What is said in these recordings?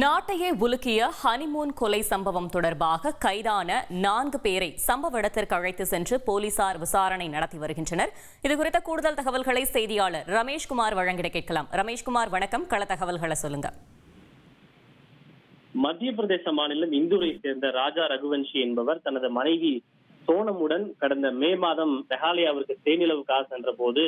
நாட்டையே உலுக்கிய ஹனிமூன் கொலை சம்பவம் தொடர்பாக கைதான நான்கு பேரை சம்பவ இடத்திற்கு அழைத்து சென்று போலீசார் விசாரணை நடத்தி வருகின்றனர். இதுகுறித்த கூடுதல் தகவல்களை செய்தியாளர் ரமேஷ்குமார் வழங்கிட கேட்கலாம். ரமேஷ்குமார் வணக்கம். கள தகவல்களை சொல்லுங்க. மத்திய பிரதேச மாநிலம் இந்தூரை சேர்ந்த ராஜா ரகுவன்ஷி என்பவர் தனது மனைவி சோனமுடன் கடந்த மே மாதம் மெகாலயாவிற்கு தேனிலவுக்காக சென்ற போது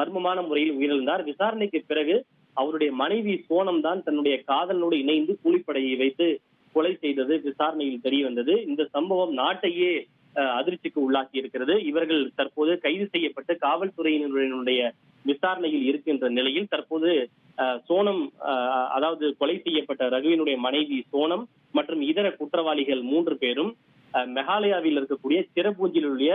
மர்மமான முறையில் உயிரிழந்தார். விசாரணைக்கு பிறகு அவருடைய மனைவி சோனம் தான் தன்னுடைய காதலனோடு இணைந்து கூலிப்படையை வைத்து கொலை செய்தது விசாரணையில் தெரிய வந்தது. இந்த சம்பவம் நாட்டையே அதிர்ச்சிக்கு உள்ளாக்கி இருக்கிறது. இவர்கள் தற்போது கைது செய்யப்பட்டு காவல்துறையினருடைய விசாரணையில் இருக்கின்ற நிலையில் தற்போது சோனம் அஹ், அதாவது கொலை செய்யப்பட்ட ரகுவினுடைய மனைவி சோனம் மற்றும் இதர குற்றவாளிகள் மூன்று பேரும் அஹ், மெகாலயாவில் இருக்கக்கூடிய சிறப்பூஞ்சில் உள்ள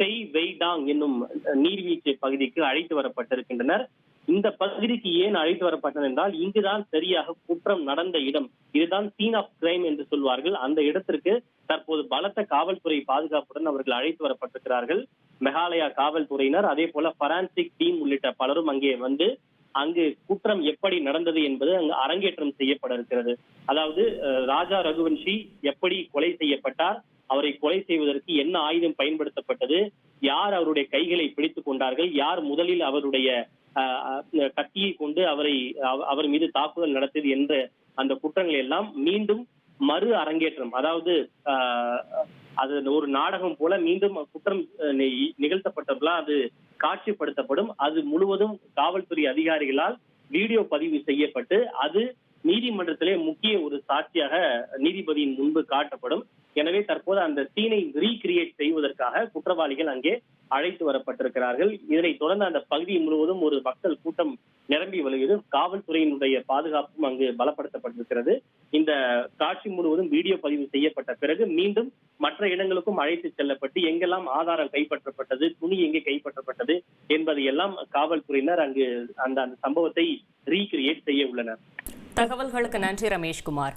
செய் வெய்டாங் என்னும் நீர்வீழ்ச்சி பகுதிக்கு அழைத்து வரப்பட்டிருக்கின்றனர். இந்த பகுதிக்கு ஏன் அழைத்து வரப்பட்டது என்றால் இங்குதான் சரியாக குற்றம் நடந்த இடம். இதுதான் சீன் ஆஃப் கிரைம் என்று சொல்வார்கள். அந்த இடத்திற்கு தற்போது பலத்த காவல்துறை பாதுகாப்புடன் அவர்கள் அழைத்து வரப்பட்டிருக்கிறார்கள். மெகாலயா காவல்துறையினர் அதே போல பரான்சிக் டீம் உள்ளிட்ட பலரும் அங்கே வந்து அங்கு குற்றம் எப்படி நடந்தது என்பது அங்கு அரங்கேற்றம் செய்யப்பட இருக்கிறது அதாவது அஹ், ராஜா ரகுவன்ஷி எப்படி கொலை செய்யப்பட்டார் அவரை கொலை செய்வதற்கு என்ன ஆயுதம் பயன்படுத்தப்பட்டது யார் அவருடைய கைகளை பிடித்துக் கொண்டார்கள் யார் முதலில் அவருடைய கத்தியை கொண்டு அவரை அவர் மீது தாக்குதல் நடத்தியது என்ற அந்த குற்றங்கள் எல்லாம் மீண்டும் மறு அரங்கேற்றம் அதாவது அஹ், அது ஒரு நாடகம் போல மீண்டும் குற்றம் நி- நிகழ்த்தப்பட்டவர்களா அது காட்சிப்படுத்தப்படும். அது முழுவதும் காவல்துறை அதிகாரிகளால் வீடியோ பதிவு செய்யப்பட்டு அது நீதிமன்றத்திலே முக்கிய ஒரு சாட்சியாக நீதிபதியின் முன்பு காட்டப்படும். எனவே தற்போது அந்த சீனை ரீகிரியேட் செய்வதற்காக குற்றவாளிகள் அங்கே அழைத்து வரப்பட்டிருக்கிறார்கள். இதனை தொடர்ந்து அந்த பகுதி முழுவதும் ஒரு மக்கள் கூட்டம் நிரம்பி வழியுது காவல்துறையினுடைய பாதுகாப்பும் அங்கு பலப்படுத்தப்பட்டிருக்கிறது. இந்த காட்சி முழுவதும் வீடியோ பதிவு செய்யப்பட்ட பிறகு மீண்டும் மற்ற இடங்களுக்கும் அழைத்து செல்லப்பட்டு எங்கெல்லாம் ஆதாரம் கைப்பற்றப்பட்டது துணி எங்கே கைப்பற்றப்பட்டது என்பதை எல்லாம் காவல்துறையினர் அங்கு அந்த அந்த சம்பவத்தை ரீகிரியேட் செய்ய உள்ளனர். தகவல்களுக்கு நன்றி ரமேஷ்குமார்.